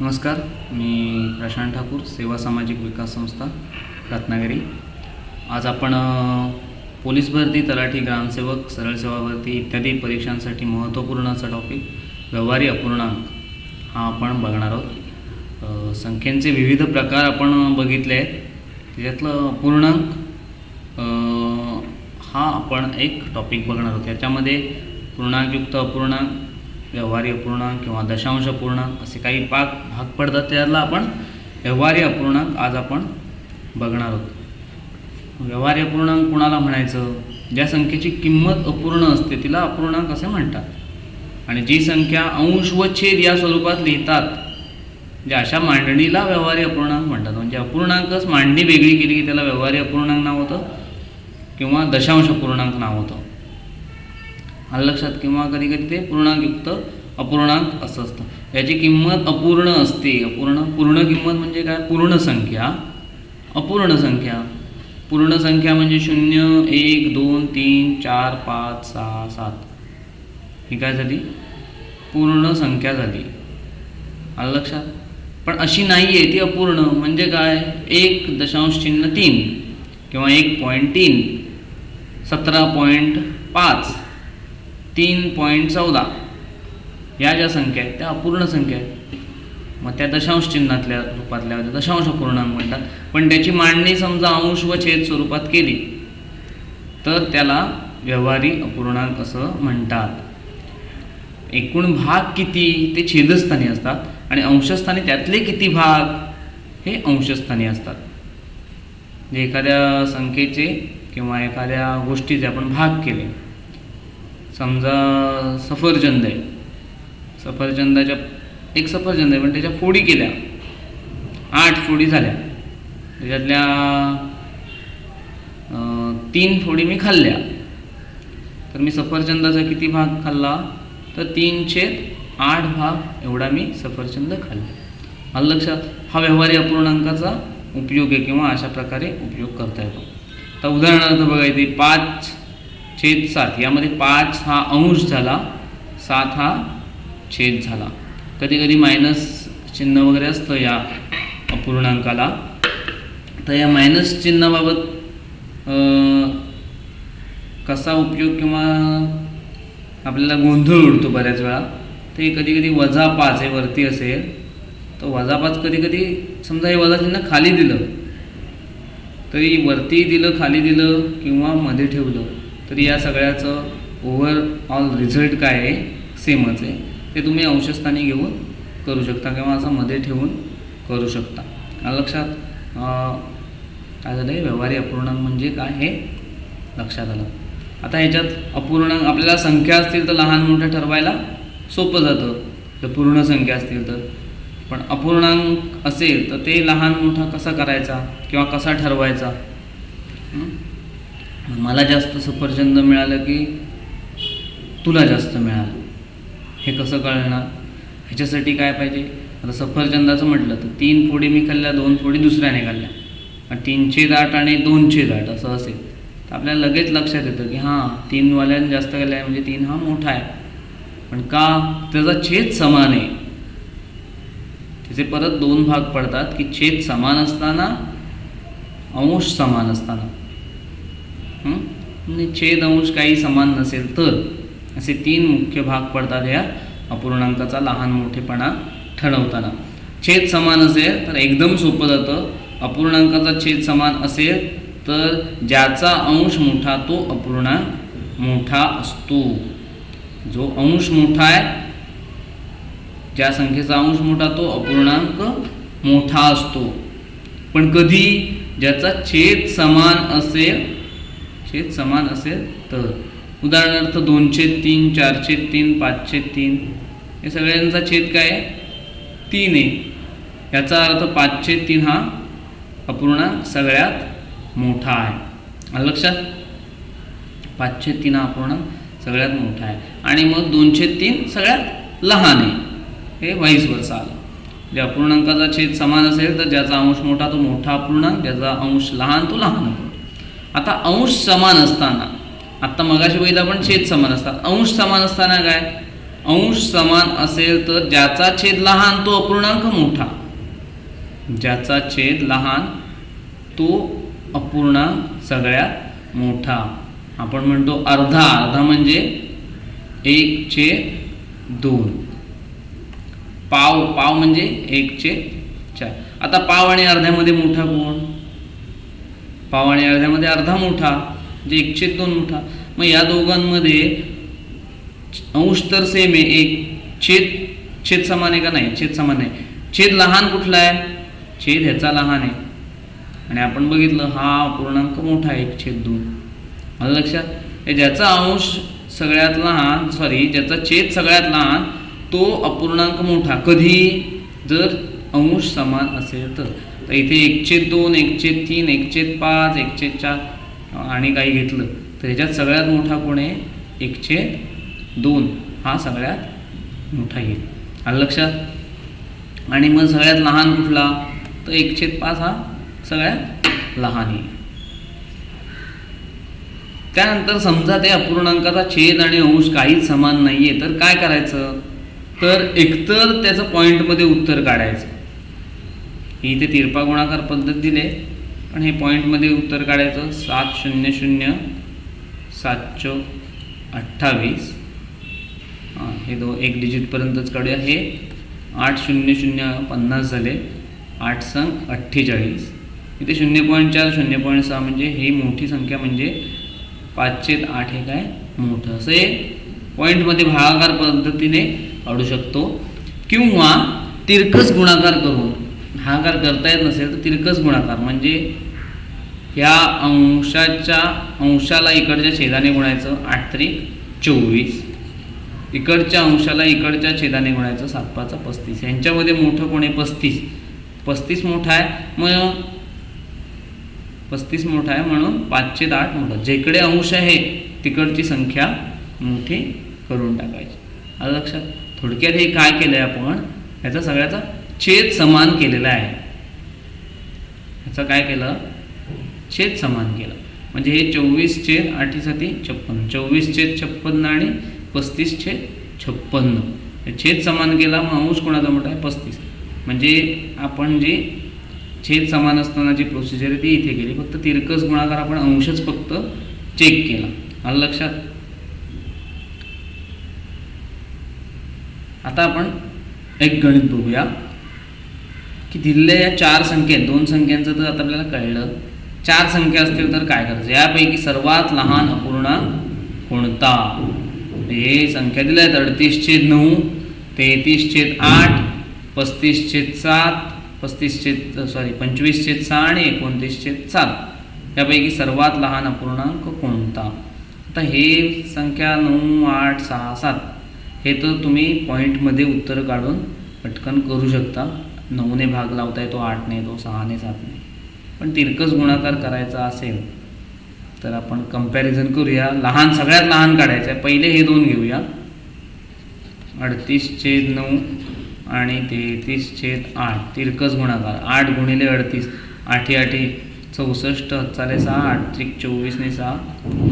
नमस्कार मी प्रशांत ठाकूर सेवा सामाजिक विकास संस्था रत्नागिरी. आज आपण पोलीस भरती तलाठी ग्रामसेवक सरळ सेवा भरती इत्यादी परीक्षांसाठी महत्त्वपूर्ण असा टॉपिक व्यवहारी अपूर्णांक हा आपण बघणार आहोत. संख्यांचे संख्येचे विविध प्रकार आपण बघितले आहेत. त्याच्यातलं अपूर्णांक हा आपण एक टॉपिक बघणार आहोत. याच्यामध्ये पूर्णांकयुक्त अपूर्णांक व्यवहारी अपूर्णांक किंवा दशांश पूर्णांक असे काही पाक भाग पडतात त्यातला आपण व्यवहारी अपूर्णांक आज आपण बघणार आहोत. व्यवहार्य अपूर्णांक कुणाला म्हणायचं? ज्या संख्येची किंमत अपूर्ण असते तिला अपूर्णांक असे म्हणतात? आणि जी संख्या अंश व छेद या स्वरूपात लिहितात म्हणजे अशा मांडणीला व्यवहारी अपूर्णांक म्हणतात. म्हणजे अपूर्णांकच मांडणी वेगळी केली की त्याला व्यवहारी अपूर्णांक नाव होतं किंवा दशांश पूर्णांक नाव होतं. आलं लक्षात किंवा कधी कधी ते पूर्णांकयुक्त अपूर्णांक असं असतं. याची किंमत अपूर्ण असते. अपूर्ण पूर्ण किंमत म्हणजे काय? पूर्ण संख्या. अपूर्ण संख्या. पूर्ण संख्या म्हणजे शून्य एक दोन तीन चार पाच सहा सात. ही काय झाली? पूर्ण संख्या झाली. आलं लक्षात पण अशी नाही आहे ती अपूर्ण. म्हणजे काय? एक दशांश चिन्ह तीन किंवा एक पॉईंट तीन सतरा पॉईंट पाच. तीन पॉईंट चौदा. या ज्या संख्या आहेत त्या अपूर्ण संख्या आहेत. मग त्या दशांश चिन्हातल्या रूपातल्या होत्या. दशांश अपूर्णांक म्हणतात. पण त्याची मांडणी समजा अंश व छेद स्वरूपात केली तर त्याला व्यवहारी अपूर्णांक असं म्हणतात. एकूण भाग किती? ते छेदस्थानी असतात. आणि अंशस्थानी त्यातले किती भाग? हे अंशस्थानी असतात. जे एखाद्या संख्येचे किंवा एखाद्या गोष्टीचे आपण भाग केले. समजा सफरचंद आहे. सफरचंदाच्या एक सफरचंद आहे पण त्याच्या फोडी केल्या. आठ फोडी झाल्या. त्याच्यातल्या तीन फोडी मी खाल्ल्या. तर मी सफरचंदाचा किती भाग खाल्ला? तर तीन छेद आठ भाग एवढा मी सफरचंद खाल्ला. मला लक्षात हा व्यवहारी अपूर्णांकाचा उपयोग आहे किंवा अशा प्रकारे उपयोग करता येतो. तर उदाहरणार्थ बघा इथे पाच छेद सात. यामध्ये पाच हा अंश झाला सात हा छेद झाला. कधी कधी मायनस चिन्ह वगैरे असतं या अपूर्णांकाला. तर या मायनस चिन्हाबाबत कसा उपयोग किंवा आपल्याला गोंधळ उडतो बऱ्याच वेळा ते कधी कधी वजा पाच हे वरती असेल तर वजा पाच कधी कधी समजा हे वजा चिन्ह खाली दिलं तरी वरती दिलं खाली दिलं किंवा मध्ये ठेवलं तर या सगळ्याचं ओव्हरऑल रिझल्ट काय आहे? सेमच आहे. ते तुम्ही अंशस्थानी घेऊन करू शकता किंवा असं मध्ये ठेवून करू शकता. लक्षात काय झालं आहे व्यवहारी अपूर्णांक म्हणजे काय हे लक्षात आलं. आता ह्याच्यात अपूर्णांक आपल्याला संख्या असतील तर लहान मोठं ठरवायला सोपं जातं. जर पूर्ण संख्या असतील तर. पण अपूर्णांक असेल तर ते लहान मोठा कसा करायचा किंवा कसा ठरवायचा? मला जास्त सफरचंद मिळालं की तुला जास्त मिळालं. हे कसं कळणार? ह्याच्यासाठी काय पाहिजे? आता सफरचंदाचं म्हटलं तर तीन फोडी मी खाल्ल्या दोन फोडी दुसऱ्याने खाल्ल्या. आणि तीनशे दाट आणि दोनशे दाट असं असेल. तर आपल्याला लगेच लक्षात येतं की हां तीनवाल्याने जास्त खाल्ल्या म्हणजे तीन हा मोठा आहे. पण का? त्याचा छेद समान आहे. त्याचे परत दोन भाग पडतात की छेद समान असताना अंश समान असताना. म्हणजे छेद अंश काही समान नसेल तर असे तीन मुख्य भाग पडतात या अपूर्णांकाचा लहान मोठेपणा ठरवताना. छेद समान असेल तर एकदम सोपं जातं. अपूर्णांकाचा छेद समान असेल तर ज्याचा अंश मोठा तो अपूर्णांक मोठा असतो. जो अंश मोठा आहे ज्या संख्येचा अंश मोठा तो अपूर्णांक मोठा असतो. पण कधी ज्याचा छेद समान असेल छेद समान असेल तर. उदाहरणार्थ दोनशे तीन चारशे तीन पाचशे तीन. हे सगळ्यांचा छेद काय आहे? तीन आहे. याचा अर्थ पाचशे तीन हा अपूर्णांक सगळ्यात मोठा आहे. लक्षात? पाचशे तीन हा अपूर्णांक सगळ्यात मोठा आहे. आणि मग दोनशे तीन सगळ्यात लहान आहे. हे वाईस वर्ष आलं. जे अपूर्णांकाचा छेद समान असेल तर ज्याचा अंश मोठा तो मोठा अपूर्णांक ज्याचा अंश लहान तो लहान अपूर्णांक आता अंश समान असताना आत्ता मगाशी बघितलं आपण छेद समान असतात. अंश समान असताना काय? अंश समान असेल तर ज्याचा छेद लहान तो अपूर्णांक मोठा. ज्याचा छेद लहान तो अपूर्णांक सगळ्यात मोठा. आपण म्हणतो अर्धा. अर्धा म्हणजे एक छेद दोन. पाव. पाव म्हणजे एक छेद चार. आता पाव आणि अर्ध्यामध्ये मोठा कोण? पाव आणि अर्ध्यामध्ये अर्धा मोठा म्हणजे एक छेद दोन मोठा. मग या दोघांमध्ये अंश तर सेम आहे एक छेद छेद समान आहे का नाही? छेद समान आहे. छेद लहान कुठला आहे? छेद ह्याचा लहान आहे. आणि आपण बघितलं हा पूर्णांक मोठा आहे एक छेद दोन. मला लक्षात? ज्याचा अंश सगळ्यात लहान सॉरी ज्याचा छेद सगळ्यात लहान तो अपूर्णांक मोठा. कधी? जर अंश समान असेल तर. तर इथे एक दोन एक तीन एक पाच एक चार आणि काही घेतलं. तर ह्याच्यात सगळ्यात मोठा कोण आहे? एक दोन. हा सगळ्यात मोठा येईल. आलं लक्षात? आणि मग सगळ्यात लहान कुठला? तर एक पाच हा सगळ्यात लहान येईल. त्यानंतर समजा ते अपूर्णांकाचा छेद आणि अंश काहीच समान नाही आहे तर काय करायचं? तर एकतर त्याचं पॉईंटमध्ये उत्तर काढायचं. ही इथे तिरपा गुणाकार पद्धत दिले पण हे पॉईंटमध्ये उत्तर काढायचं सात शून्य शून्य सातशे अठ्ठावीस. हां हे दो एक डिजिटपर्यंतच काढूया. हे आठ शून्य शून्य पन्नास झाले. आठ संग अठ्ठेचाळीस. इथे शून्य पॉईंट चार शून्य पॉईंट सहा म्हणजे ही मोठी संख्या म्हणजे पाचशेत आठ हे काय? मोठं. असं हे पॉईंटमध्ये भागाकार पद्धतीने काढू शकतो. किंवा तिरकस गुणाकार करून हाकार करता येत नसेल तर तिरकस गुणाकार म्हणजे ह्या अंशाच्या अंशाला इकडच्या छेदाने गुणायचं आठ तरी चोवीस. इकडच्या अंशाला इकडच्या छेदाने गुणायचं सात पाचा पस्तीस. यांच्यामध्ये मोठं कोण आहे? पस्तीस. पस्तीस मोठा आहे मग पस्तीस मोठा आहे म्हणून पाचशे आठ मोठं. जिकडे अंश आहे तिकडची संख्या मोठी करून टाकायची. आलं लक्षात थोडक्यात हे काय केलं आहे आपण? ह्याचा सगळ्याचा छेद समान केलेला आहे. ह्याचं काय केलं? छेद समान केलं. म्हणजे हे चोवीस छेद आठीसाठी छप्पन्न चोवीस छेद छप्पन्न आणि पस्तीस छेद छप्पन्न छेद समान केला मग अंश कोणाचा मोठा आहे? पस्तीस. म्हणजे आपण जे छेद समान असताना जी प्रोसिजर आहे ती इथे केली. फक्त तिरकस गुणाकार आपण अंशच फक्त चेक केला. आलं लक्षात? आता आपण एक गणित बघूया. की दिलेल्या या चार संख्या दोन संख्यांचं तर आता आपल्याला कळलं. चार संख्या असतील तर काय करायचं? यापैकी सर्वात लहान अपूर्णांक कोणता? हे संख्या दिल्या आहेत अडतीस छेद नऊ तेहतीस छेद आठ पस्तीस छेद सात पस्तीस छेद सॉरी पंचवीस छेद सहा आणि एकोणतीस छेद सात. यापैकी सर्वात लहान अपूर्णांक कोणता? आता हे संख्या नऊ आठ सहा सात हे तर तुम्ही पॉईंटमध्ये उत्तर काढून पटकन करू शकता. नऊने भाग लावता येतो आठने येतो सहाने सातने. पण तिरकस गुणाकार करायचा असेल तर आपण कंपॅरिझन करूया. लहान सगळ्यात लहान काढायचं आहे. पहिले हे दोन घेऊया. अडतीस छेद नऊ आणि तेहतीस छेद आठ. तिरकस गुणाकार. आठ गुणिले अडतीस. आठी आठी चौसष्ट हत्चाले सहा आठ. त्रिक चोवीसने सहा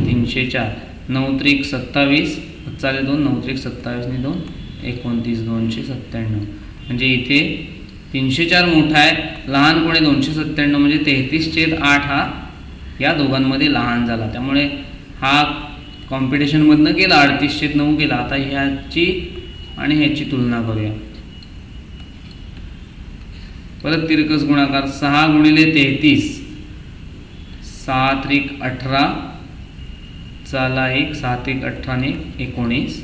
तीनशे चार. नऊ त्रिक सत्तावीस हत्चाले दोन नऊ त्रिक सत्तावीसने दोन एकोणतीस दोनशे सत्त्याण्णव. म्हणजे इथे तीनशे चार मोठा आहे. लहान कोणी दोनशे सत्त्याण्णव म्हणजे तेहतीस छेद आठ हा या दोघांमध्ये लहान झाला. त्यामुळे हा कॉम्पिटिशनमधनं गेला अडतीस छेद नऊ गेला. आता ह्याची आणि ह्याची तुलना करूया. परत तिरकस गुणाकार सहा गुणिले तेहतीस. सहा त्रिक अठरा. चाला एक सात एक अठराने एकोणीस.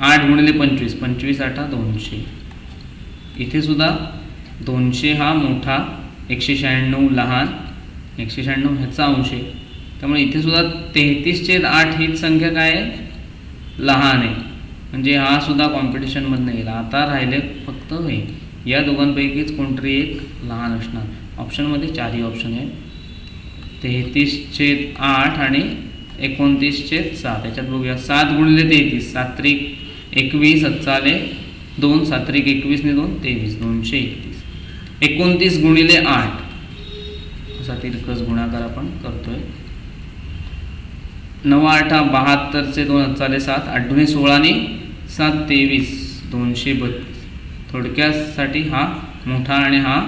आठ गुणिले पंचवीस पंचवीस आठा दोनशे. इथे सुद्धा दोनशे हा मोठा एकशे शहाण्णव लहान एकशे शहाण्णव ह्याचा अंश आहे. त्यामुळे इथेसुद्धा तेहतीस छेद आठ हीच संख्या काय आहे? लहान आहे. म्हणजे हा सुद्धा कॉम्पिटिशनमधनं येईल. आता राहिले फक्त हे. या दोघांपैकीच कोणतरी एक लहान असणार. ऑप्शनमध्ये चारही ऑप्शन आहे तेहतीस छेद आठ आणि एकोणतीस छेद सात. त्याच्यात बघूया. सात गुणिले तेहतीस. सात त्रिक एकवीस चाले दोन सात एकवीसने दोन तेवीस दोनशे एकतीस. एकोणतीस गुणिले आठ. असा तिरकस गुणाकार आपण करतोय. नऊ आठा बहात्तरचे दोन चाले सात आठवणे सोळाने सात तेवीस दोनशे बत्तीस. थोडक्यासाठी हा मोठा आणि हा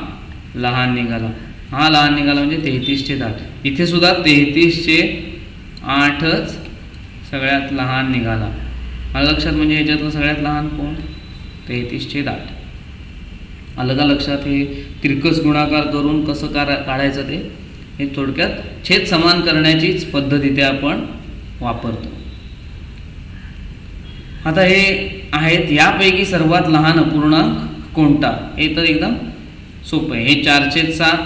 लहान निघाला. हा लहान निघाला म्हणजे तेहतीसशे आठ इथे सुद्धा तेहतीसशे आठच सगळ्यात लहान निघाला. मला लक्षात म्हणजे ह्याच्यातलं सगळ्यात लहान कोण? तेहतीसशे आठ. आलं का लक्षात हे तिरकस गुणाकार करून कसं कारा काढायचं ते? हे थोडक्यात छेद समान करण्याचीच पद्धत इथे आपण वापरतो. आता हे आहेत यापैकी सर्वात लहान अपूर्णांक कोणता? हे तर एकदम सोपं आहे. हे चारशेत सात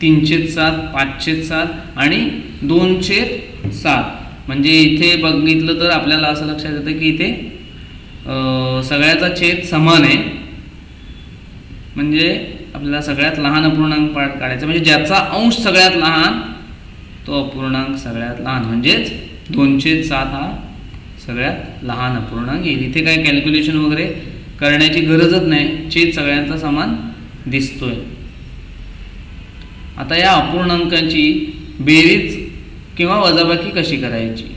तीनशेत सात पाचशेत सात आणि दोनशेत सात. म्हणजे इथे बघितलं तर आपल्याला असं लक्षात येतं की इथे सगळ्याचा छेद समान आहे. म्हणजे आपल्याला सगळ्यात लहान अपूर्णांक पाठ काढायचा. म्हणजे ज्याचा अंश सगळ्यात लहान तो अपूर्णांक सगळ्यात लहान. म्हणजेच दोनशे सात हा सगळ्यात लहान अपूर्णांक येईल. इथे काय कॅल्क्युलेशन वगैरे करण्याची गरजच नाही. छेद सगळ्यांचा समान दिसतोय. आता या अपूर्णांकाची बेरीज किंवा वजाबाकी कशी करायची?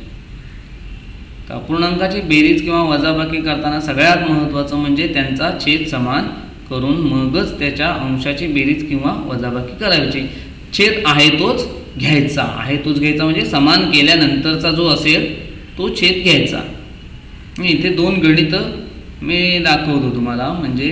तर अपूर्णांकाची बेरीज किंवा वजाबाकी करताना सगळ्यात महत्त्वाचं म्हणजे त्यांचा छेद समान करून मगच त्याच्या अंशाची बेरीज किंवा वजाबाकी करायची. छेद आहे तोच घ्यायचा. आहे तोच घ्यायचा म्हणजे समान केल्यानंतरचा जो असेल तो छेद घ्यायचा. मी इथे दोन गणितं मी दाखवतो तुम्हाला. म्हणजे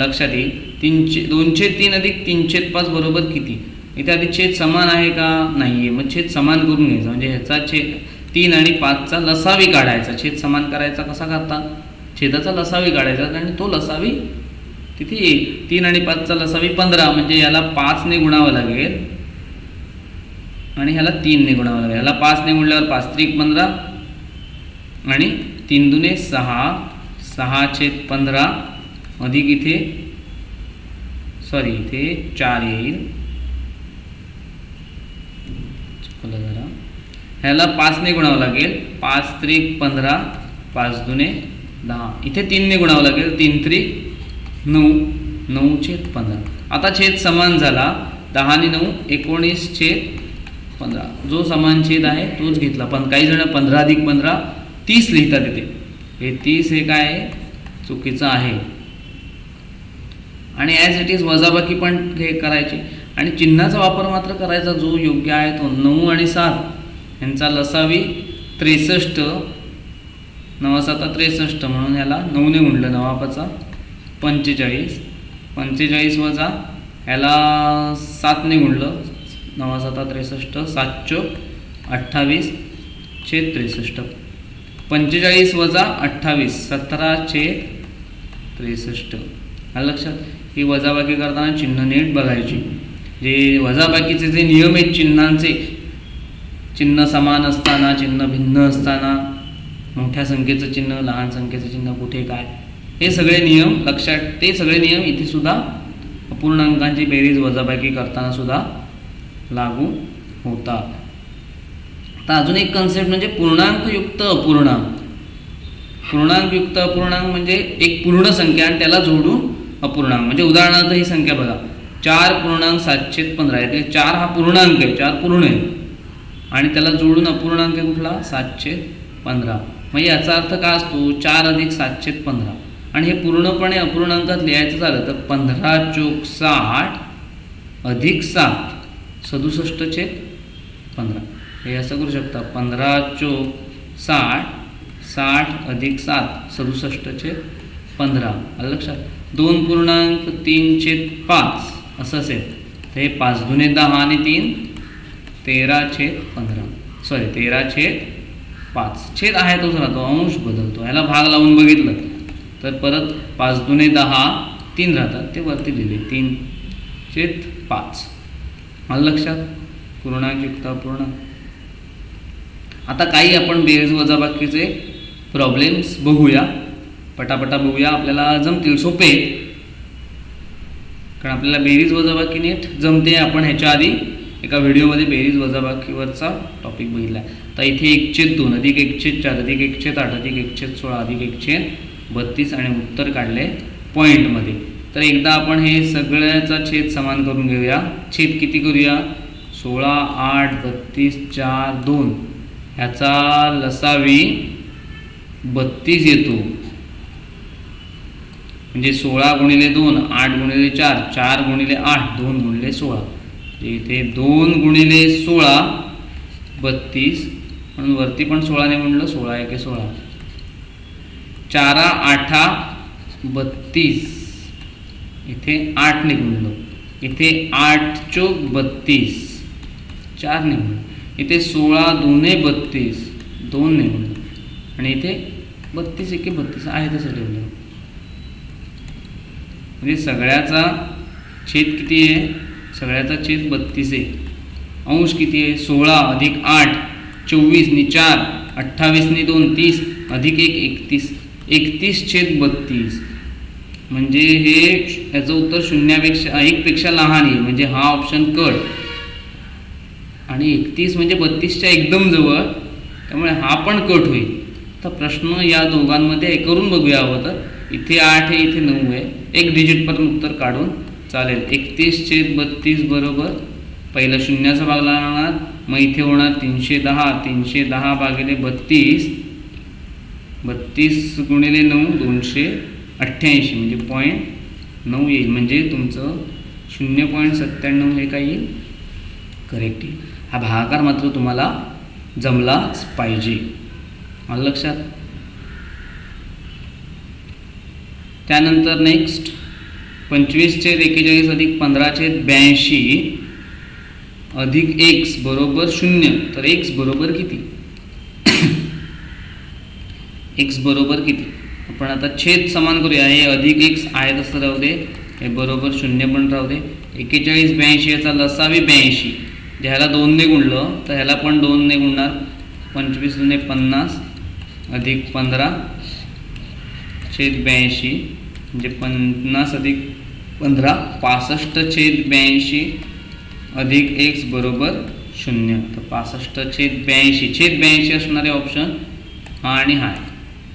लक्षात येईल. तीनशे दोनशे तीन अधिक तीनशे पाच बरोबर किती? इथे आधी छेद समान आहे का? नाही आहे मग छेद समान करून घ्यायचा. म्हणजे ह्याचा छेद तीन आणि पाचचा लसावी काढायचा. छेद समान करायचा कसा करतात छेदाचा लसावी काढायचा आणि तो लसावी तिथे येईल तीन आणि पाचचा लसावी पंधरा म्हणजे याला पाचने गुणावं लागेल. आणि ह्याला तीनने गुणावं लागेल. ह्याला पाचने गुणल्यावर पाच त्रिक पंधरा आणि तीन दुने सहा. सहा छेद पंधरा अधिक इथे सॉरी इथे चार येईल. चुकलं जरा. ह्याला पाचने गुणावं लागेल. पाच त्रिक पंधरा पाच दुने दहा. इथे तीनने गुणावं लागेल. तीन त्रिक नऊ. नऊ छेद पंधरा. आता छेद समान झाला. दहा आणि नऊ एकोणीस छेद पंधरा. जो समान छेद आहे तोच घेतला. पण काही जण पंधरा अधिक पंधरा तीस लिहितात इथे. हे तीस हे काय आहे? चुकीचं आहे. आणि ॲज इट इज वजाबाकी पण हे करायची. आणि चिन्हाचा वापर मात्र करायचा जो योग्य आहे तो नऊ आणि सात. यांचा लसावी त्रेसष्ट नवासाता त्रेसष्ट म्हणून ह्याला नऊने गुणलं नवापाचा. पंचेचाळीस. पंचेचाळीस वजा ह्याला सातने गुणलं. नवा साता त्रेसष्ट सात चोक अठ्ठावीस छेद त्रेसष्ट. पंचेचाळीस वजा अठ्ठावीस सतरा छेद त्रेसष्ट. आलं लक्षात ही वजाबाकी करताना चिन्ह नीट बघायची. जे वजाबाकीचे जे नियम आहेत चिन्हांचे चिन्ह समान असताना चिन्ह भिन्न असताना मोठ्या संख्येचं चिन्ह लहान संख्येचं चिन्ह कुठे काय? हे सगळे नियम लक्षात ते सगळे नियम इथे सुद्धा अपूर्णांकांची बेरीज वजाबाकी करताना सुद्धा लागू होतात. तर अजून एक कन्सेप्ट म्हणजे पूर्णांकयुक्त अपूर्णांक. पूर्णांकयुक्त अपूर्णांक म्हणजे एक पूर्ण संख्या आणि त्याला जोडून अपूर्णांक. म्हणजे उदाहरणार्थ ही संख्या बघा. चार पूर्णांक सातशे पंधरा यातील चार हा पूर्णांक आहे. चार पूर्ण आहे. आणि त्याला जोडून अपूर्णांक कुठला? सातशे पंधरा. मग याचा अर्थ काय असतो? चार अधिक सातशे पंधरा. आणि हे पूर्णपणे अपूर्णांकात लिहायचं झालं तर पंधरा चोक साठ अधिक सात सदुसष्ट चेक पंधरा. हे असं करू शकता. पंधरा चोक साठ साठ अधिक सात सदुसष्ट चेक पंधरा. आलं लक्षात? दोन पूर्णांक तीन चेक पाच. असं असेल. तर हे पाच दुने दहा आणि तीन तेरा छेद पंधरा. सॉरी तेरा छेद पाच. छेद आहे तोच राहतो अंश बदलतो. ह्याला भाग लावून बघितलं. तर परत पाच दुने दहा तीन राहतात. ते वरती लिहिले तीन छेद पाच. आलं लक्षात? पूर्णांकयुक्त पूर्ण. आता काही आपण बेरीज वजाबाकीचे प्रॉब्लेम्स बघूया. पटापटा बघूया. आपल्याला जमतील. सोपे. कारण आपल्याला बेरीज वजाबाकी नीट जमते. आपण ह्याच्या आधी एका व्हिडिओमध्ये बेरीज वजाबाकीवरचा टॉपिक बघितला तर इथे एकशे दोन अधिक एकशे चार अधिक एकशे आठ अधिक एकशे सोळा अधिक एकशे बत्तीस आणि उत्तर काढले पॉईंटमध्ये तर एकदा आपण हे सगळ्याचा छेद समान करून घेऊया. छेद किती करूया? सोळा आठ बत्तीस चार दोन. ह्याचा लसावी बत्तीस येतो. म्हणजे सोळा गुणिले दोन आठ गुणिले चार चार गुणिले आठ दोन गुणिले सोळा. म्हणजे इथे दोन गुणिले सोळा बत्तीस म्हणून वरती पण सोळाने म्हणलं सोळा एके सोळा. चारा आठा बत्तीस. इथे आठ गुणलं. इथे आठ चोक बत्तीस. चार गुणलं. इथे सोळा दोने बत्तीस दोन गुणलं. आणि इथे बत्तीस एके बत्तीस आहे तसं ठेवलं म्हणजे सगळ्याचा छेद किती आहे? सगळ्याचा छेद बत्तीस. आहे अंश किती आहे? सोळा अधिक आठ चोवीसनी चार अठ्ठावीसनी दोन तीस अधिक एक एकतीस. एकतीस छेद बत्तीस. म्हणजे हे याचं उत्तर शून्यापेक्षा एकपेक्षा लहान आहे. म्हणजे हा ऑप्शन कट आणि एकतीस म्हणजे बत्तीसच्या एकदम जवळ. त्यामुळे हा पण कट होईल. तर प्रश्न या दोघांमध्ये आहे. करून बघूया हवं तर इथे आठ आहे इथे नऊ आहे. एक डिजिटपर्यंत उत्तर काढून चालेल. एकतीस छेद बत्तीस बरोबर. पहिलं शून्याचा भाग लागणार मग इथे होणार तीनशे दहा. तीनशे दहा भागिले बत्तीस. बत्तीस गुणिले नऊ दोनशे अठ्ठ्याऐंशी. म्हणजे पॉईंट नऊ येईल. म्हणजे तुमचं शून्य पॉईंट सत्त्याण्णव हे काय येईल? करेक्ट येईल. हा भागाकार मात्र तुम्हाला जमलाच पाहिजे. आलं लक्षात? त्यानंतर नेक्स्ट पंचवीस छेद एकेचाळीस अधिक पंधरा छेद ब्याऐंशी अधिक एक्स बरोबर शून्य. तर एक्स बरोबर किती? एक्स बरोबर किती? आपण आता छेद समान करूया. हे अधिक एक्स आहे तसं राहू दे. हे बरोबर शून्य पण राहू दे. एकेचाळीस ब्याऐंशी याचा लसावी ब्याऐंशी. जे ह्याला दोनने गुणलं तर ह्याला पण दोनने गुणणार. पंचवीस जुने पन्नास अधिक पंधरा छेद ब्याऐंशी. म्हणजे पन्नास अधिक पंधरा पासष्ट छेद ब्याऐंशी अधिक एक्स बरोबर शून्य. तर पासष्ट छेद ब्याऐंशी. छेद ब्याऐंशी असणारे ऑप्शन हा आणि हा आहे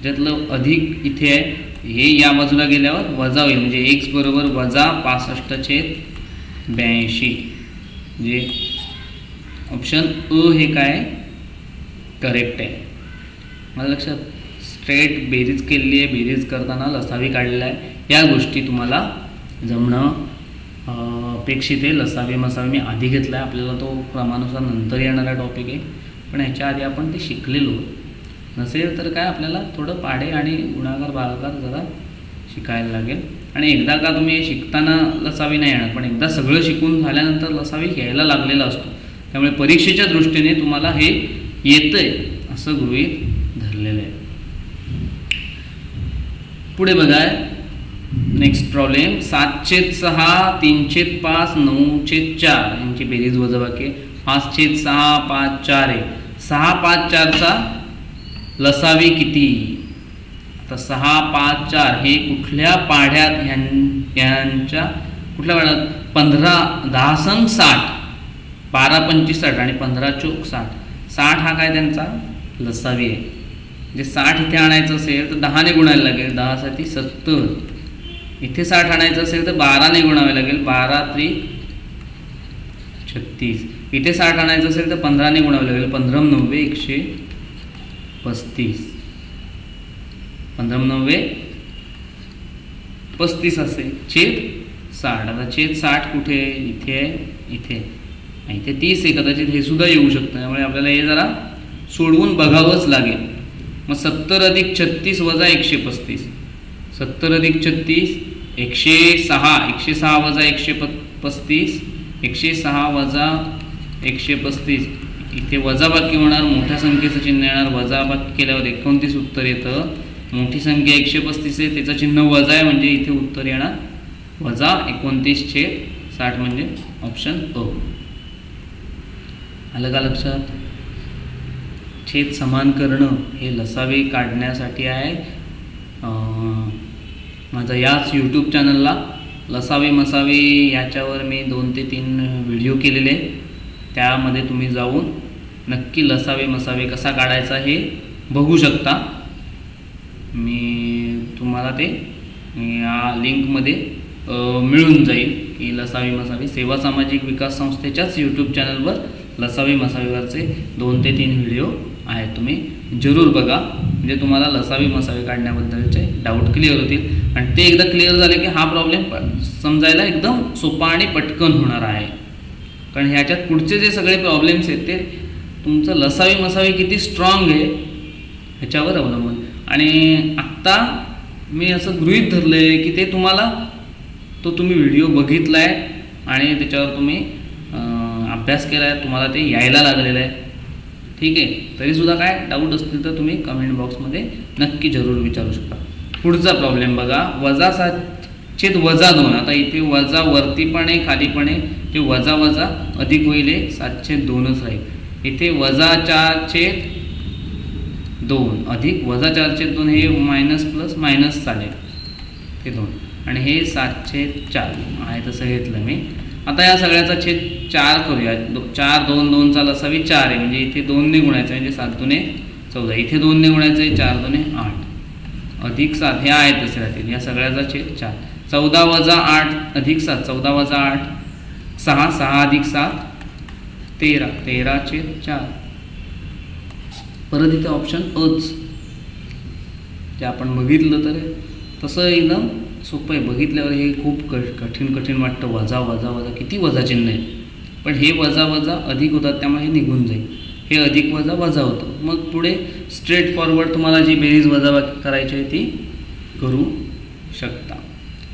ज्यातलं अधिक इथे आहे हे या बाजूला गेल्यावर वजा होईल. म्हणजे एक्स बरोबर वजा पासष्ट छेद ब्याऐंशी. जे ऑप्शन अ हे काय करेक्ट आहे. मला लक्षात स्ट्रेट बेरीज केलेली आहे. बेरीज करताना लसावी काढलेला आहे. या गोष्टी तुम्हाला जमणं अपेक्षित आहे. लसावे मसावी मी आधी घेतला आहे आपल्याला तो क्रमानुसार नंतर येणारा टॉपिक आहे. पण ह्याच्या आधी आपण ते शिकलेलो. नसेल तर काय आपल्याला थोडं पाढे आणि गुणाकार भागाकार जरा शिकायला लागेल. आणि एकदा का तुम्ही हे शिकताना लसावी नाही येणार पण एकदा सगळं शिकून झाल्यानंतर लसावी घ्यायला लागलेला असतो. त्यामुळे परीक्षेच्या दृष्टीने तुम्हाला हे येतं आहे असं गृहीत धरलेलं आहे. पुढे बघा नेक्स्ट प्रॉब्लेम सातशेत सहा तीनशेत पाच नऊशेत चार यांची बेरीज वजाबाकी पाचशेत सहा पाच चार आहे. सहा पाच चारचा लसावी किती? आता सहा पाच चार हे कुठल्या पाढ्यात ह्यां यांच्या कुठल्या पाढ्यात? पंधरा दहा सन साठ. बारा पंचवीस साठ आणि पंधरा चोक साठ. साठ हा काय त्यांचा? लसावी आहे. म्हणजे साठ इथे आणायचं असेल तर दहाने गुणायला लागेल. दहासाठी सत्तर. इथे साठ आणायचं असेल तर बाराने गुणावे लागेल. बारा त्री छत्तीस. इथे साठ आणायचं असेल तर पंधराने गुणावे लागेल. पंधरा नव्वे एकशे पस्तीस. पंधरा नव्वे पस्तीस असेल. छेद साठ. आता छेद साठ कुठे आहे? इथे आहे. इथे. आहे. इथे तीस आहे. कदाचित हे सुद्धा येऊ शकतं. त्यामुळे आपल्याला हे जरा सोडवून बघावंच लागेल. मग सत्तर अधिक छत्तीस वजा एकशे पस्तीस. सत्तर अधिक छत्तीस एकशे सहा एकशे सहा वजा एकशे प पस्तीस एकशे सहा वजा एकशे पस्तीस. इथे वजाबाकी होणार मोठ्या संख्येचं चिन्ह येणार. वजाबाकी केल्यावर एकोणतीस उत्तर येतं. मोठी संख्या एकशे पस्तीस आहे त्याचं चिन्ह वजा आहे म्हणजे इथे उत्तर येणार. वजा एकोणतीस छे साठ म्हणजे ऑप्शन अ आलं का लक्षात? छेद समान करणं हे लसावे काढण्यासाठी आहे. माझा याच यूट्यूब चॅनलला लसावे मसावे याच्यावर मी दोन ते तीन व्हिडिओ केलेले. त्यामध्ये तुम्ही जाऊन नक्की लसावे मसावे कसा काढायचा हे बघू शकता. मी तुम्हाला ते या लिंकमध्ये मिळून जाईल की लसावे मसावी सेवा सामाजिक विकास संस्थेच्याच यूट्यूब चॅनलवर लसावे मसावेवरचे दोन ते तीन व्हिडिओ आहेत. तुम्ही जरूर बघा. म्हणजे तुम्हाला लसावी मसावी काढण्याबद्दलचे डाऊट क्लिअर होतील. आणि ते एकदा क्लिअर झाले की हा प्रॉब्लेम समजायला एकदम सोपा आणि पटकन होणार आहे. कारण ह्याच्यात पुढचे जे सगळे प्रॉब्लेम्स आहेत ते तुमचं लसावी मसावी किती स्ट्रॉंग आहे ह्याच्यावर अवलंबून. आणि आत्ता मी असं गृहीत धरलं आहे की ते तुम्हाला तो तुम्ही व्हिडिओ बघितला आहे आणि त्याच्यावर तुम्ही अभ्यास केला आहे तुम्हाला ते यायला लागलेलं आहे. ठीक आहे? तरीसुद्धा काय? डाऊट असतील तर तुम्ही कमेंट बॉक्समध्ये नक्की जरूर विचारू शकता. पुढचा प्रॉब्लेम बघा. वजा सात छेद वजा दोन. आता इथे वजा वरती पण आहे खाली पण आहे. ते वजा वजा अधिक होईल हे सातशे दोनच राहील. इथे वजा चार छेद दोन. अधिक वजा चारशे दोन हे मायनस प्लस मायनस चालेल ते दोन. आणि हे सातशे चार. आहे तसं घेतलं मी. आता या सगळ्याचा छेद चार करूया. दो चार दोन दोनचा लसावी चार आहे. म्हणजे इथे दोनने गुणायचं आहे म्हणजे सात दुने चौदा. इथे दोनने गुणायचं आहे चार दोने आठ. अधिक सात हे आहेत तसे राहतील. या सगळ्याचा छेद चार. चौदा वजा आठ अधिक सात. चौदा वजा आठ सहा. सहा अधिक सात तेरा. तेरा छेद चार. परत इथे ऑप्शन अच. जे आपण बघितलं तर तसं एकदम सोपं आहे. बघितल्यावर हे खूप कठीण कठीण वाटतं. वजा वजा वजा. किती वजा चिन्ह आहे पण हे वजा वजा अधिक होतात त्यामुळे हे निघून जाईल. हे अधिक वजा वजा होतं. मग पुढे स्ट्रेट फॉरवर्ड तुम्हाला जी बेरीज वजा करायची आहे ती करू शकता.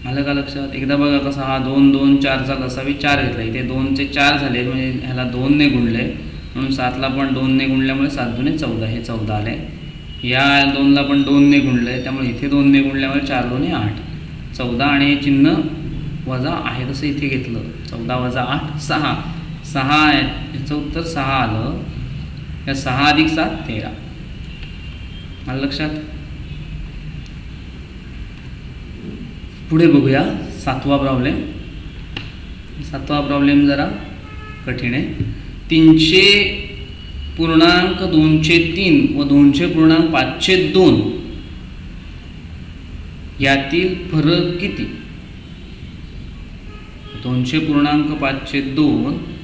मला का लक्षात? एकदा बघा कसा हा दोन दोन चारचा लसावी चार घेतला. इथे दोनचे चार झाले म्हणजे ह्याला दोनने गुणले. म्हणून सातला पण दोनने गुणल्यामुळे सात दोन्ही चौदा. हे चौदा आले. या दोनला पण दोनने गुणले त्यामुळे इथे दोनने गुणल्यामुळे चार दोन्ही आठ. चौदा आणि हे चिन्ह वजा आहे तसं इथे घेतलं. चौदा वजा आठ सहा. सहा याचं उत्तर सहा आलं. या सहा अधिक सात तेरा. मला लक्षात? पुढे बघूया. सातवा प्रॉब्लेम सातवा प्रॉब्लेम जरा कठीण आहे. तीनशे पूर्णांक दोनशे तीन व दोनशे पूर्णांक पाचशे दोन. यातील फरक किती? दोनशे पूर्णांक पाचशे दोन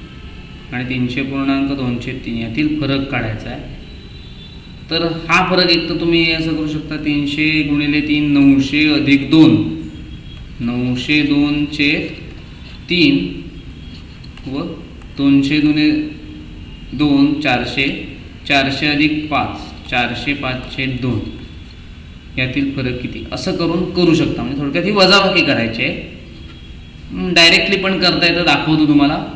आणि तीनशे पूर्णांक दोनशे तीन यातील फरक काढायचा आहे. तर हा फरक एक तर तुम्ही असं करू शकता तीनशे गुणिले तीन नऊशे अधिक दोन. नऊशे दोनचे तीन व दोनशे दुने दोन चारशे चारशे अधिक पाच चारशे पाचशे दोन. यातील फरक किती? असं करून करू शकता. म्हणजे थोडक्यात ही वजाबाकी करायची आहे. डायरेक्टली पण करता येतं दाखवतो तुम्हाला.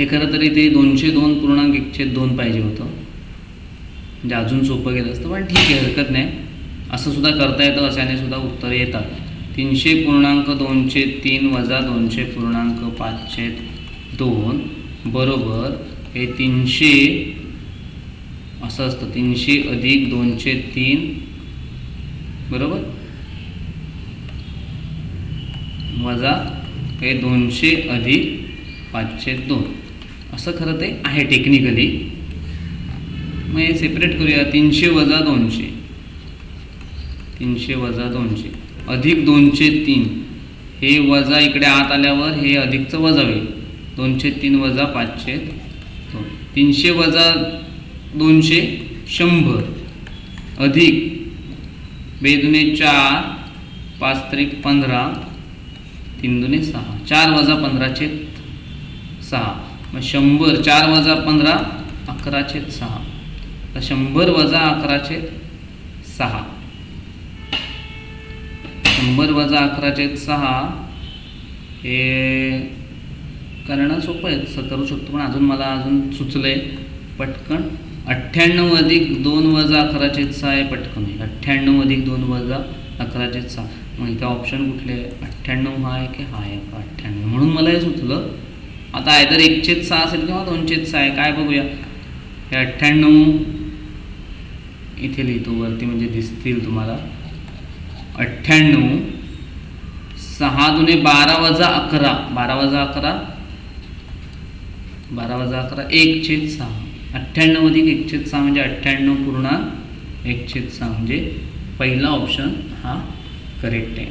हे खरं तर इथे दोनशे दोन पूर्णांक एकशे दोन पाहिजे होतं. म्हणजे अजून सोपं गेलं असतं पण ठीक आहे हरकत नाही. असं सुद्धा करता येतं अशाने सुद्धा उत्तरं येतात. तीनशे पूर्णांक दोनशे तीन वजा दोनशे पूर्णांक पाचशे दोन बरोबर हे तीनशे असं असतं तीनशे अधिक दोनशे तीन बरोबर? वजा हे दोनशे अधिक पाचशे दोन. असं खरं ते आहे टेक्निकली मग हे सेपरेट करूया तीनशे वजा दोनशे. तीनशे वजा दोनशे. अधिक दोनशे तीन. हे वजा इकडे आत आल्यावर हे अधिकचं वजा होईल. दोनशे तीन वजा पाचशे दोन. तीनशे वजा दोनशे शंभर. अधिक बेदुने चार पाच त्रिक पंधरा. तीन दुने सहा. चार वजा पंधराचे सहा. मग शंभर चार वजा पंधरा अकराचे सहा. तर शंभर वजा अकराचे सहा. शंभर वजा अकराचे सहा हे करणं सोपं आहे. तसं करू शकतो पण अजून मला अजून सुचलं आहे पटकन. अठ्ठ्याण्णव अधिक दोन वजा अकराचे सहा आहे पटकन होईल अठ्ठ्याण्णव अधिक दोन वजा अकराचे सहा. मग इथे ऑप्शन कुठले आहे? अठ्ठ्याण्णव हा आहे की हा आहे? का अठ्ठ्याण्णव. म्हणून मला हे सुचलं. आता आयदर एकशेच सहा असेल किंवा दोनशेच सहा आहे काय बघूया. हे अठ्ठ्याण्णव इथे लिहितो वरती म्हणजे दिसतील तुम्हाला. अठ्ठ्याण्णव सहा जुने बारा वजा अकरा. बारा वजा अकरा? बारा वजा अकरा एक छेद सहा. अठ्ठ्याण्णव अधिक एक सहा म्हणजे अठ्ठ्याण्णव पूर्णांक एक सहा. म्हणजे पहिला ऑप्शन हा करेक्ट आहे.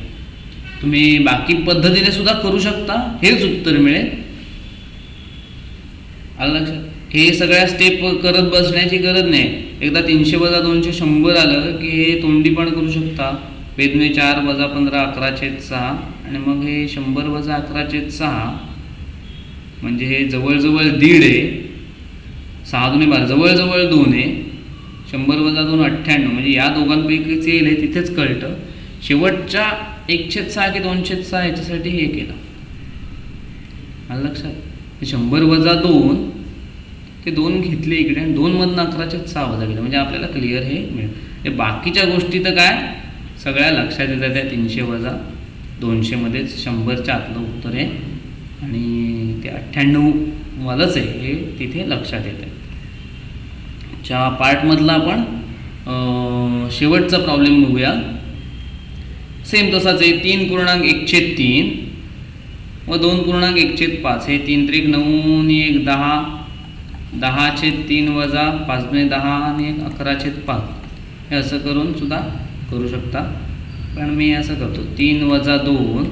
तुम्ही बाकी पद्धतीने सुद्धा करू शकता हेच उत्तर मिळेल. आलं लक्षात? हे सगळ्या स्टेप करत बसण्याची गरज नाही. एकदा तीनशे वजा दोनशे शंभर आलं की हे तोंडी पण करू शकता. वेदने चार वजा पंधरा अकराचेत सहा आणि मग हे शंभर वजा अकराचेत सहा म्हणजे हे जवळजवळ दीड आहे. सहा दोन्ही बारा जवळजवळ दोन आहे. शंभर वजा दोन अठ्ठ्याण्णव म्हणजे या दोघांपैकीच येईल हे तिथेच कळतं. शेवटच्या एकशेत सहा की दोनशेत सहा याच्यासाठी हे केलं. आलं लक्षात? शंभर वजा दोन ते दोन घेतले इकडे आणि दोनमधनं अकराच्या सहा वजा केलं. म्हणजे आपल्याला क्लिअर हे मिळेल. बाकीच्या गोष्टी तर काय? सगळ्या लक्षात येतात त्या तीनशे वजा दोनशेमध्येच शंभरच्या आतलं उत्तर आहे आणि ते अठ्ठ्याण्णववालंच आहे. हे तिथे लक्षात येतं च्या पार्टमधला आपण शेवटचा प्रॉब्लेम बघूया. सेम तसाच आहे. तीन पूर्णांक एकशे तीन. व दोन पूर्णांक एकछेद पाच. हे तीन त्रिक नऊ आणि एक दहा. दहा छेद तीन वजा पाच दुणे दहा आणि एक अकरा छेद पाच. हे असं करून सुद्धा करू शकता. पण मी असं करतो. तीन वजा दोन.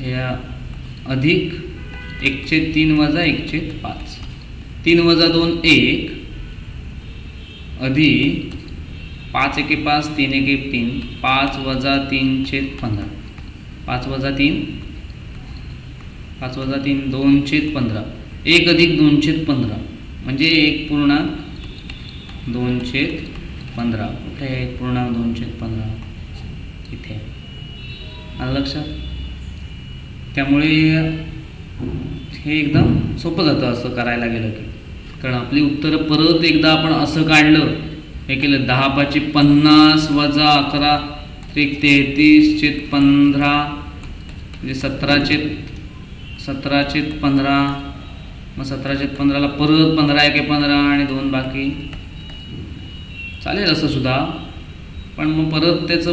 हे अधिक एक छेद तीन वजा एक छेद पाच. तीन वजा दोन एक. अधिक पाच एके पाच तीन एके तीन. पाच वजा तीन छेद पंधरा. पाच वजा तीन पाच वजा तीन दोन छेद पंधरा. एक अधिक दोन छेद पंधरा. म्हणजे एक पूर्णांक दोन छेद पंधरा. कुठे आहे एक पूर्णांक दोन छेद पंधरा? इथे. आहे. आलं लक्षात? त्यामुळे हे एकदम सोपं जातं असं करायला गेलं की. कारण आपली उत्तरं परत एकदा आपण असं काढलं हे केलं दहा पाचशे पन्नास वजा अकरा त्रिक तेहतीस छेद पंधरा म्हणजे सतराचे सतराशे पंधरा मग सतराशे पंधराला परत पंधरा एके पंधरा आणि दोन बाकी. चालेल असं सुद्धा. पण मग परत त्याचं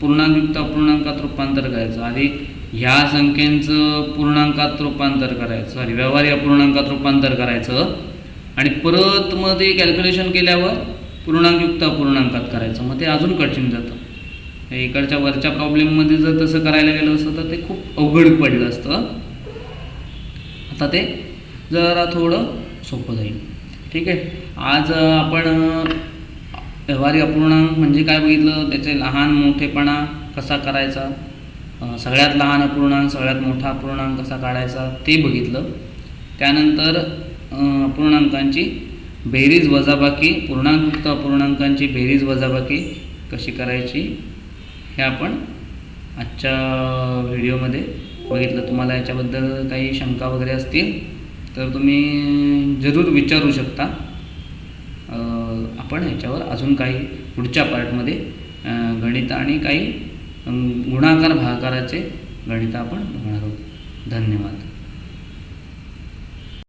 पूर्णांकयुक्त अपूर्णांकात रूपांतर करायचं. आधी ह्या संख्येचं पूर्णांकात रूपांतर करायचं. सॉरी व्यवहारी अपूर्णांकात रूपांतर करायचं. आणि परत मग ते कॅल्क्युलेशन केल्यावर पूर्णांकयुक्त अपूर्णांकात करायचं. मग ते अजून कठीण जातं. इकडच्या वरच्या प्रॉब्लेममध्ये जर तसं करायला गेलं असतं तर ते खूप अवघड पडलं असतं. आता ते जरा थोडं सोपं जाईल. ठीक आहे? आज आपण व्यवहारी अपूर्णांक म्हणजे काय बघितलं? त्याचे लहान मोठेपणा कसा करायचा? सगळ्यात लहान अपूर्णांक सगळ्यात मोठा अपूर्णांक कसा काढायचा? ते बघितलं. त्यानंतर अपूर्णांकांची बेरीज वजाबाकी पूर्णांकयुक्त अपूर्णांकांची बेरीज वजाबाकी कशी करायची? हे आपण आजच्या व्हिडिओमध्ये बघितलं तुम्हाला याच्याबद्दल काही शंका वगैरे असतील तर तुम्ही जरूर विचारू शकता. आपण याच्यावर अजून काही पुढच्या पार्टमध्ये गणित आणि काही गुणाकार भागाकाराचे गणित आपण बघणार आहोत. धन्यवाद.